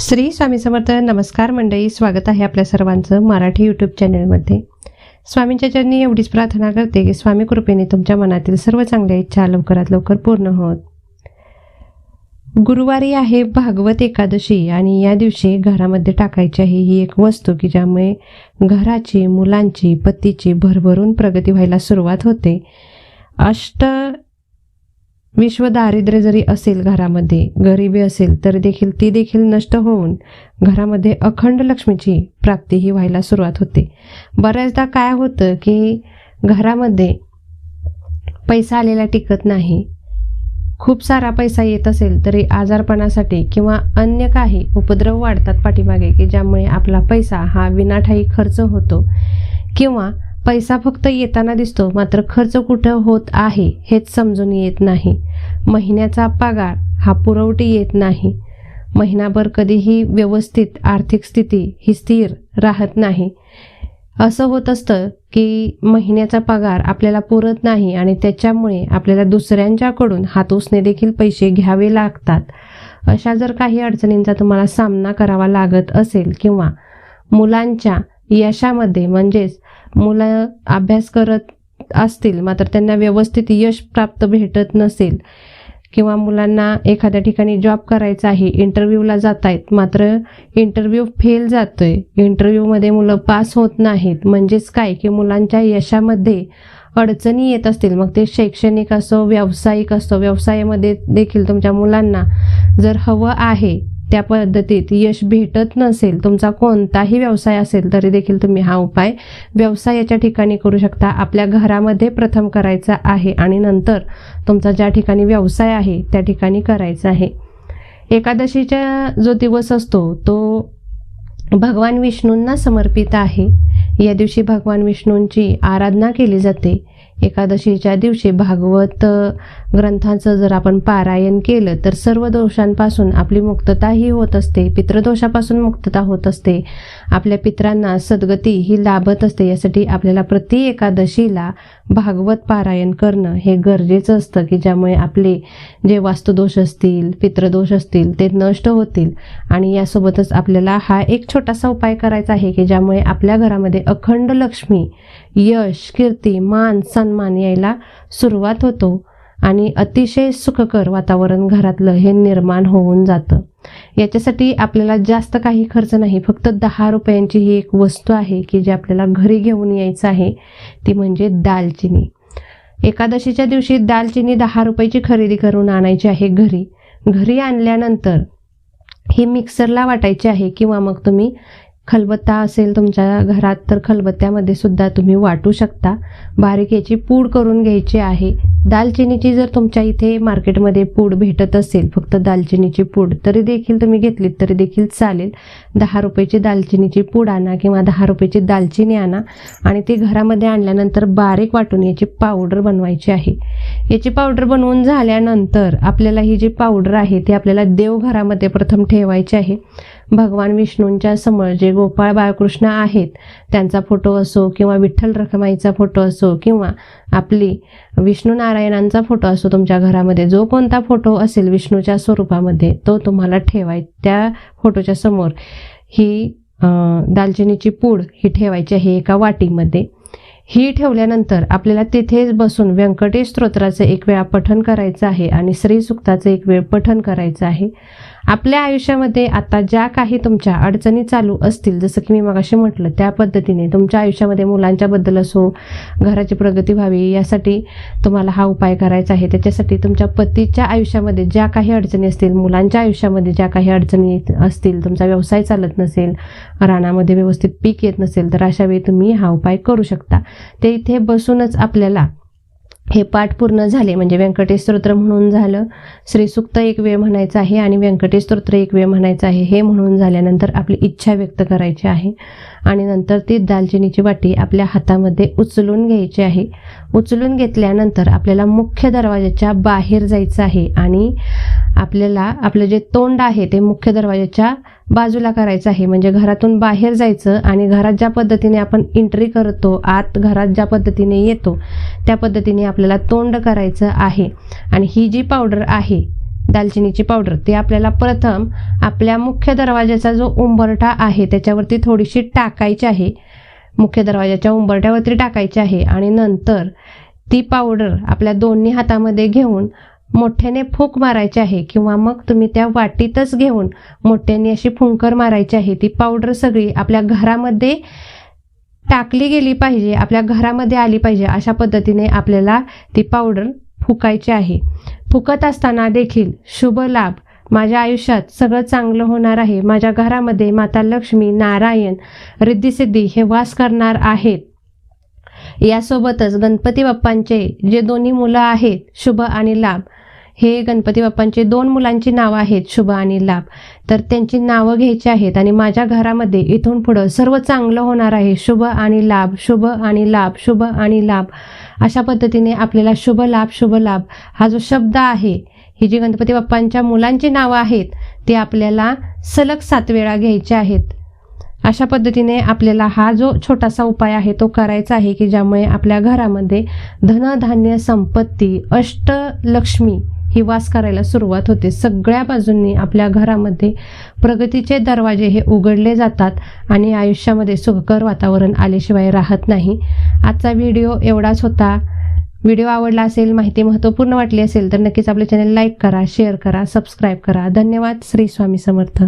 श्री स्वामी समर्थ नमस्कार मंडळी स्वागत आहे आपल्या सर्वांचं मराठी यूट्यूब चॅनलमध्ये स्वामींच्या चरणी एवढीच प्रार्थना करते की स्वामी कृपेने तुमच्या मनातील सर्व चांगल्या इच्छा लवकरात लवकर पूर्ण होत. गुरुवारी आहे भागवत एकादशी आणि या दिवशी घरामध्ये टाकायची आहे ही एक वस्तू की ज्यामुळे घराची मुलांची पतीची भरभरून प्रगती व्हायला सुरुवात होते. अष्ट विश्व दारिद्र्य जरी असेल घरामध्ये गरिबी असेल तरी देखील ती देखील नष्ट होऊन घरामध्ये अखंड लक्ष्मीची प्राप्ती ही व्हायला सुरुवात होते. बऱ्याचदा काय होतं की घरामध्ये पैसा आलेला टिकत नाही खूप सारा पैसा येत असेल तरी आजारपणासाठी किंवा अन्य काही उपद्रव वाढतात पाठीमागे की ज्यामुळे आपला पैसा हा विनाठाई खर्च होतो किंवा पैसा फक्त येताना दिसतो मात्र खर्च कुठं होत आहे हेच समजून येत नाही. महिन्याचा पगार हा पुरवठी येत नाही. महिनाभर कधीही व्यवस्थित आर्थिक स्थिती ही स्थिर राहत नाही. असं होत असतं की महिन्याचा पगार आपल्याला पुरत नाही आणि त्याच्यामुळे आपल्याला दुसऱ्यांच्याकडून हात उसने देखील पैसे घ्यावे लागतात. अशा जर काही अडचणींचा तुम्हाला सामना करावा लागत असेल किंवा मुलांच्या यशामध्ये म्हणजेच मुलं अभ्यास करत असतील मात्र त्यांना व्यवस्थित यश प्राप्त भेटत नसेल किंवा मुलांना एखाद्या ठिकाणी जॉब करायचा आहे इंटरव्ह्यूला जात आहेत मात्र इंटरव्ह्यू फेल जातोय इंटरव्ह्यूमध्ये मुलं पास होत नाहीत म्हणजेच काय की मुलांच्या यशामध्ये अडचणी येत असतील. मग ते शैक्षणिक असो व्यावसायिक असो व्यवसायामध्ये देखील तुमच्या मुलांना जर हवं आहे त्या पद्धतीत यश भेटत नसेल तुमचा कोणताही व्यवसाय असेल तरी देखील तुम्ही हा उपाय व्यवसायाच्या ठिकाणी करू शकता. आपल्या घरामध्ये प्रथम करायचा आहे आणि नंतर तुमचा ज्या ठिकाणी व्यवसाय आहे त्या ठिकाणी करायचा आहे. एकादशीचा जो दिवस असतो तो भगवान विष्णूंना समर्पित आहे. या दिवशी भगवान विष्णूंची आराधना केली जाते. एकादशीच्या दिवशी भागवत ग्रंथांचं जर आपण पारायण केलं तर सर्व दोषांपासून आपली मुक्तताही होत असते पितृदोषापासून मुक्तता होत असते. आपल्या पित्रांना सद्गती ही लाभत असते यासाठी आपल्याला प्रति एकादशीला भागवत पारायण करणं हे गरजेचं असतं की ज्यामुळे आपले जे वास्तुदोष असतील पितृदोष असतील ते नष्ट होतील. आणि यासोबतच आपल्याला हा एक छोटासा उपाय करायचा आहे की ज्यामुळे आपल्या घरामध्ये अखंड लक्ष्मी यश कीर्ती मान सन्मान यायला सुरुवात होतो आणि अतिशय सुखकर वातावरण घरातलं हे निर्माण होऊन जातं. याच्यासाठी आपल्याला जास्त काही खर्च नाही फक्त दहा रुपयांची ही एक वस्तू आहे की जी आपल्याला घरी घेऊन यायचं आहे ती म्हणजे दालचिनी. एकादशीच्या दिवशी दालचिनी दहा रुपयाची खरेदी करून आणायची आहे घरी. घरी आणल्यानंतर ही मिक्सरला वाटायची आहे किंवा मग तुम्ही खलबत्ता असेल तुमच्या घरात तर खलबत्त्यामध्ये सुद्धा तुम्ही वाटू शकता. बारीक याची पूड करून घ्यायची आहे. दालचिनीची जर तुमच्या इथे मार्केटमध्ये पूड भेटत असेल फक्त दालचिनीची पूड तरी देखील तुम्ही घेतलीत तरी देखील चालेल. दहा रुपयाची दालचिनीची पूड आणा किंवा दहा रुपयाची दालचिनी आणा आणि ती घरामध्ये आणल्यानंतर बारीक वाटून याची पावडर बनवायची आहे. याची पावडर बनवून झाल्यानंतर आपल्याला ही जी पावडर आहे ती आपल्याला देवघरामध्ये प्रथम ठेवायची आहे. भगवान विष्णूंच्या समोर जे गोपाळ बाळकृष्ण आहेत त्यांचा फोटो असो किंवा विठ्ठल रखमाईचा फोटो असो किंवा आपली विष्णू नारायणांचा फोटो असो तुमच्या घरामध्ये जो कोणता फोटो असेल विष्णूच्या स्वरूपामध्ये तो तुम्हाला ठेवाय त्या फोटोच्या समोर ही दालचिनीची पूड ही ठेवायची आहे एका वाटीमध्ये. ही ठेवल्यानंतर आपल्याला तिथेच बसून व्यंकटेश स्तोत्राचं एक वेळा पठण करायचं आहे आणि श्रीसुक्ताचं एक वेळ पठण करायचं आहे. आपल्या आयुष्यामध्ये आता ज्या काही तुमच्या अडचणी चालू असतील जसं की मी मगाशी म्हटलं त्या पद्धतीने तुमच्या आयुष्यामध्ये मुलांच्याबद्दल असो घराची प्रगती व्हावी यासाठी तुम्हाला हा उपाय करायचा आहे. त्याच्यासाठी तुमच्या पतीच्या आयुष्यामध्ये ज्या काही अडचणी असतील मुलांच्या आयुष्यामध्ये ज्या काही अडचणी असतील तुमचा व्यवसाय चालत नसेल रानामध्ये व्यवस्थित पीक येत नसेल तर अशा वेळी तुम्ही हा उपाय करू शकता. ते इथे बसूनच आपल्याला हे पाठ पूर्ण झाले. म्हणजे व्यंकटेश स्तोत्र म्हणून झालं. श्रीसुक्त एक वेळ म्हणायचं आहे आणि व्यंकटेश स्तोत्र एक वेळ म्हणायचं आहे. हे म्हणून झाल्यानंतर आपली इच्छा व्यक्त करायची आहे. आणि नंतर ती दालचिनीची वाटी आपल्या हातामध्ये उचलून घ्यायची आहे. उचलून घेतल्यानंतर आपल्याला मुख्य दरवाजाच्या बाहेर जायचं आहे. आणि आपल्याला आपलं जे तोंड आहे ते मुख्य दरवाजाच्या बाजूला करायचं आहे. म्हणजे घरातून बाहेर जायचं आणि घरात ज्या पद्धतीने आपण एंट्री करतो आत घरात ज्या पद्धतीने येतो त्या पद्धतीने आपल्याला तोंड करायचं आहे. आणि ही जी पावडर आहे दालचिनीची पावडर ती आपल्याला प्रथम आपल्या मुख्य दरवाजाचा जो उंबरठा आहे त्याच्यावरती थोडीशी टाकायची आहे. मुख्य दरवाजाच्या उंबरठ्यावरती टाकायची आहे आणि नंतर ती पावडर आपल्या दोन्ही हातामध्ये घेऊन मोठ्याने फूक मारायची आहे किंवा मग तुम्ही त्या वाटीतच घेऊन मोठ्याने अशी फुंकर मारायची आहे ती पावडर सगळी आपल्या घरामध्ये टाकली गेली पाहिजे आपल्या घरामध्ये आली पाहिजे अशा पद्धतीने आपल्याला ती पावडर फुकायची आहे. फुकत असताना देखील शुभ लाभ. माझ्या आयुष्यात सगळं चांगलं होणार आहे. माझ्या घरामध्ये माता लक्ष्मी नारायण रिद्धिसिद्धी हे वास करणार आहेत. यासोबतच गणपती बाप्पांचे जे दोन्ही मुलं आहेत शुभ आणि लाभ हे गणपती बाप्पांचे दोन मुलांची नावं आहेत शुभ आणि लाभ. तर त्यांची नावं घ्यायची आहेत आणि माझ्या घरामध्ये इथून पुढं सर्व चांगलं होणार आहे. शुभ आणि लाभ शुभ आणि लाभ शुभ आणि लाभ. अशा पद्धतीने आपल्याला शुभ लाभ शुभ लाभ हा जो शब्द आहे ही जी गणपती बाप्पांच्या मुलांची नावं आहेत ती आपल्याला सलग सात वेळा घ्यायची आहेत. अशा पद्धतीने आपल्याला हा जो छोटासा उपाय आहे तो करायचा आहे की ज्यामुळे आपल्या घरामध्ये धनधान्य संपत्ती अष्टलक्ष्मी ही वास करायला सुरुवात होते. सगळ्या बाजूंनी आपल्या घरामध्ये प्रगतीचे दरवाजे हे उघडले जातात आणि आयुष्यामध्ये सुखकर वातावरण आल्याशिवाय राहत नाही. आजचा व्हिडिओ एवढाच होता. व्हिडिओ आवडला असेल माहिती महत्त्वपूर्ण वाटली असेल तर नक्कीच आपले चॅनल लाईक करा शेअर करा सबस्क्राईब करा. धन्यवाद. श्री स्वामी समर्थ.